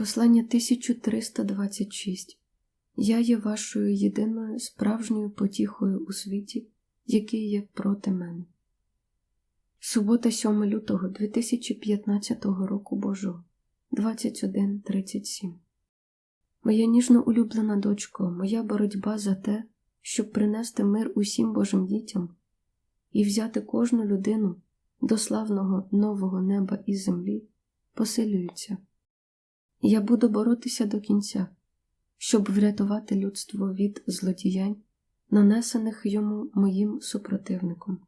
Послання 1326 Я є вашою єдиною справжньою потіхою у світі, який є проти мене. Субота 7 лютого 2015 року Божого 21.37 Моя ніжно улюблена дочко, моя боротьба за те, щоб принести мир усім Божим дітям і взяти кожну людину до славного нового неба і землі, посилюється. Я буду боротися до кінця, щоб врятувати людство від злодіянь, нанесених йому моїм супротивником.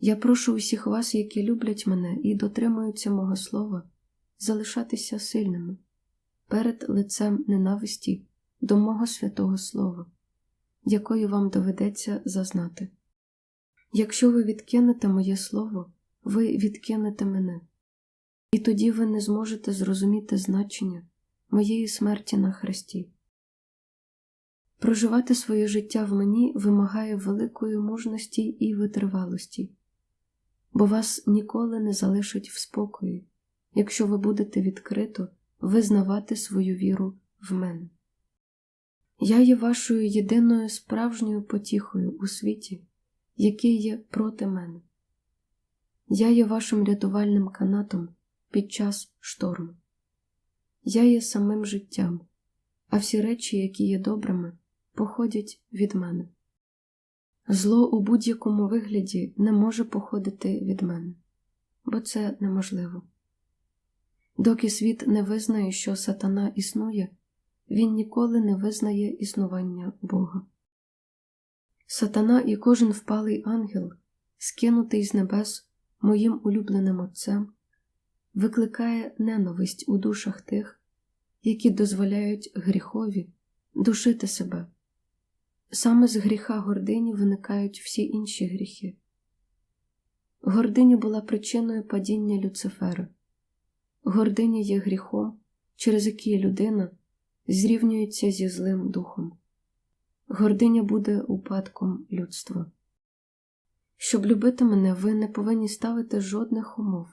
Я прошу усіх вас, які люблять мене і дотримуються мого слова, залишатися сильними перед лицем ненависті до мого святого Слова, якої вам доведеться зазнати. Якщо ви відкинете моє слово, ви відкинете мене, і тоді ви не зможете зрозуміти значення моєї смерті на хресті. Проживати своє життя в мені вимагає великої мужності і витривалості, бо вас ніколи не залишать в спокої, якщо ви будете відкрито визнавати свою віру в мене. Я є вашою єдиною справжньою потіхою у світі, який є проти мене. Я є вашим рятувальним канатом під час шторму. Я є самим життям, а всі речі, які є добрими, походять від мене. Зло у будь-якому вигляді не може походити від мене, бо це неможливо. Доки світ не визнає, що сатана існує, він ніколи не визнає існування Бога. Сатана і кожен впалий ангел, скинутий з небес моїм улюбленим Отцем, викликає ненависть у душах тих, які дозволяють гріхові душити себе. Саме з гріха гордині виникають всі інші гріхи. Гординя була причиною падіння Люцифера. Гординя є гріхом, через який людина зрівнюється зі злим духом. Гординя буде упадком людства. Щоб любити мене, ви не повинні ставити жодних умов,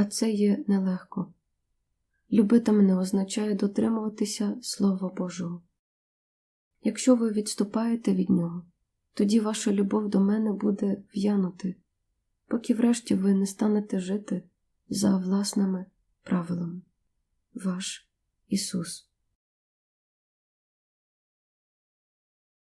а це є нелегко. Любити мене означає дотримуватися Слова Божого. Якщо ви відступаєте від нього, тоді ваша любов до мене буде в'янути, поки врешті ви не станете жити за власними правилами. Ваш Ісус.